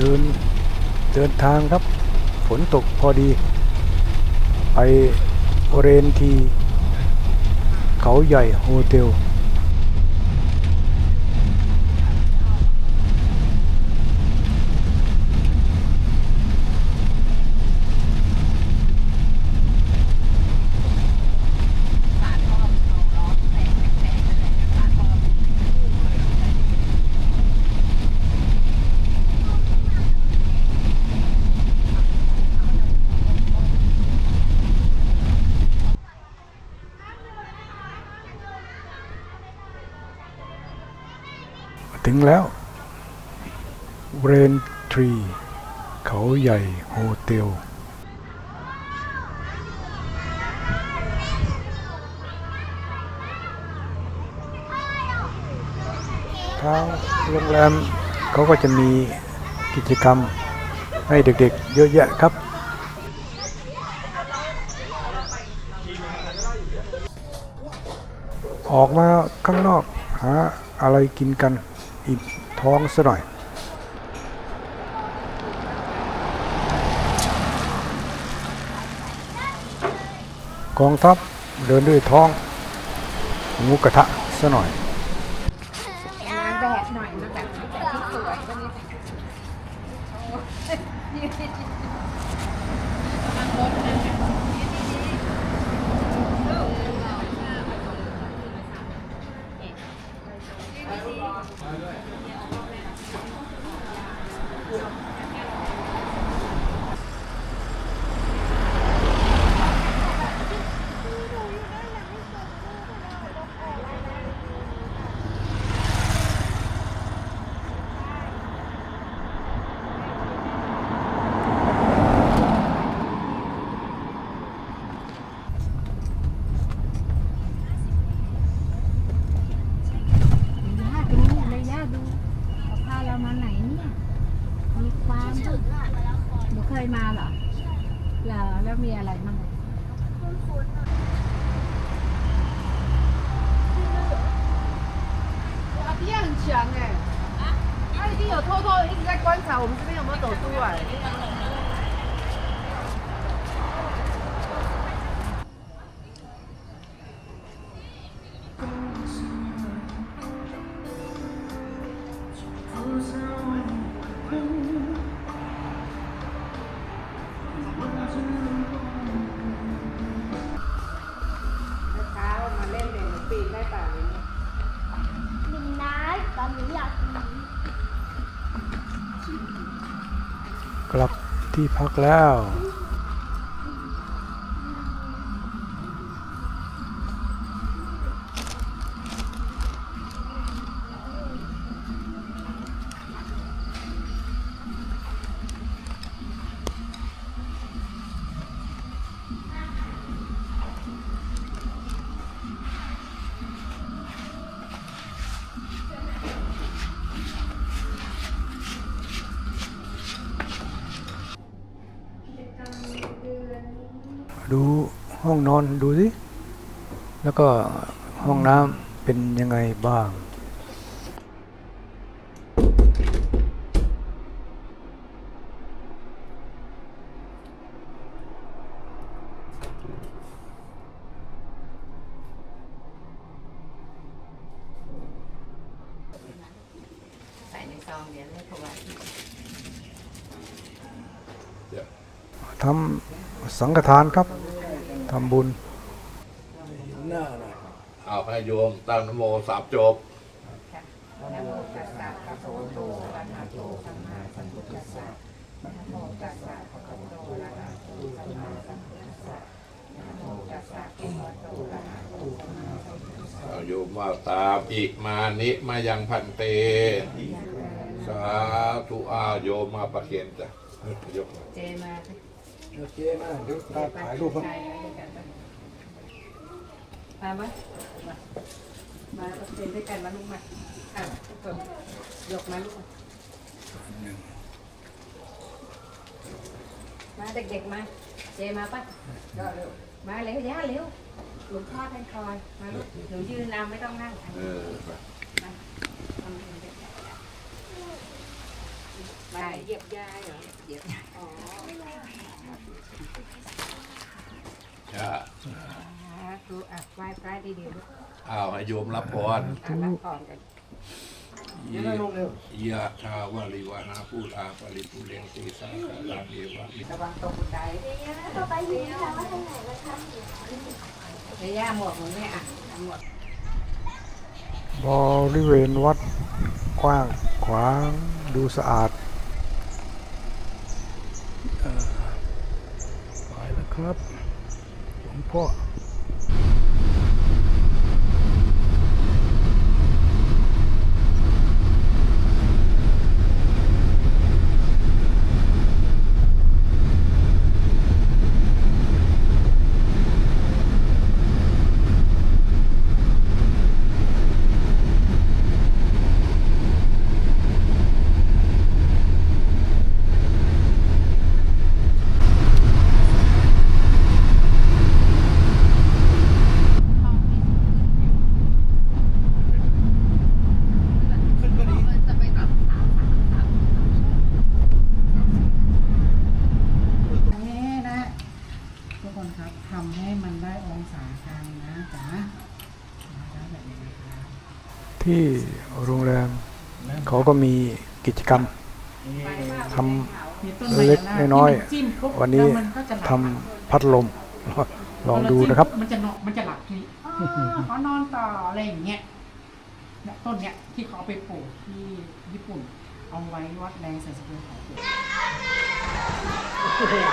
เดินเดินทางครับ ฝนตกพอดี ไปเรนที เขาใหญ่โฮเทล ถึงแล้วเรนทรี เขาใหญ่โฮเทลทาโรงแรมเขาก็จะมีกิจกรรมให้เด็กๆ เยอะแยะครับ ออกมาข้างนอกหาอะไรกินกัน อิ่มท้องซะหน่อย กองทัพเดินด้วยท้องหมูกระทะซะหน่อยแบบหน่อยนะแบบที่สวยก็นี่ย่าดูเลยย่าดูเขาพาเรามาไหนเนี่ย มีความหนู เคยมาเหรอเหรอแล้วมีอะไรบ้าง 阿弟很强哎、他一定有偷偷一直在观察我们这边有没有走出来。 กลับที่พักแล้ว ดูห้องนอนดูสิ แล้วก็ห้องน้ำเป็นยังไงบ้าง ใส่ในซองเดี๋ยวให้เขาไว้ทำ สังฆทานครับทำบุญเอาให้โยมตั้งนโมสามจบนะโมตัสสะภะคะวะโตอะระหะโตสัมมาสัมพุทธัสสะนะโมตัสสะภะคะวะโตอะระหะโตสัมมาสัมพุทธัสสะนะโมตัสสะภะคะวะโตอะระหะโตสัมมาสัมพุทธัสสะเอาโยมว่าตามอีกมานิมายังพันเต สาธุอาโยมมาประเคนจ้ะยกมาเจมาสิ โอเคนะเดี๋ยวถ่ายรูปมาไหมมามาเจนด้วยกันมาลูกมาอะทุกคนยกมาลูกมาเด็กๆมา เจมาปะมาเร็วย่าเร็วหลวงพ่อท่านคอย มาลูกหนูยืนเอาไม่ต้องนั่งเออมาเองเด็กได้เหยียบยายเหรอเหยียบอ๋อ จ้าครูอะไหว้พระดีๆลูกอ้าวให้โยมรับพรอะรับก่อนกันยะทาวาลิวานาปูราปริปุเรนติสาคาลังเอวะมิระวังตกบันไดต่อไปอยู่ที่ไหนว่าทางไหนนะคะเดี๋ยวย่าหมวกหนูเนี่ยอะหมวกบริเวณวัดกว้างขวางดูสะอาดเอ่อไปแล้วครับ ห คนครับทำให้มันได้องศากลางนะจ๊ะนะคะแบบนี้นะคะที่โรงแรมเขาก็มีกิจกรรมทมีต้นำไม้เล็กยางๆน้อยที่มัจิ้มปุ๊บๆวันนี้แล้วมันก็จะหลับทำพัดลม ลองดูนะครับ มันจะนอนมันจะหลับทีอ๋อขอนอนต่ออะไรอย่างเงี้ยเนี่ยต้นเนี้ยที่เขาเอาไปปลูกที่ญี่ปุ่น เอาไว้วัดแรงใส่สกุลเขาปลูก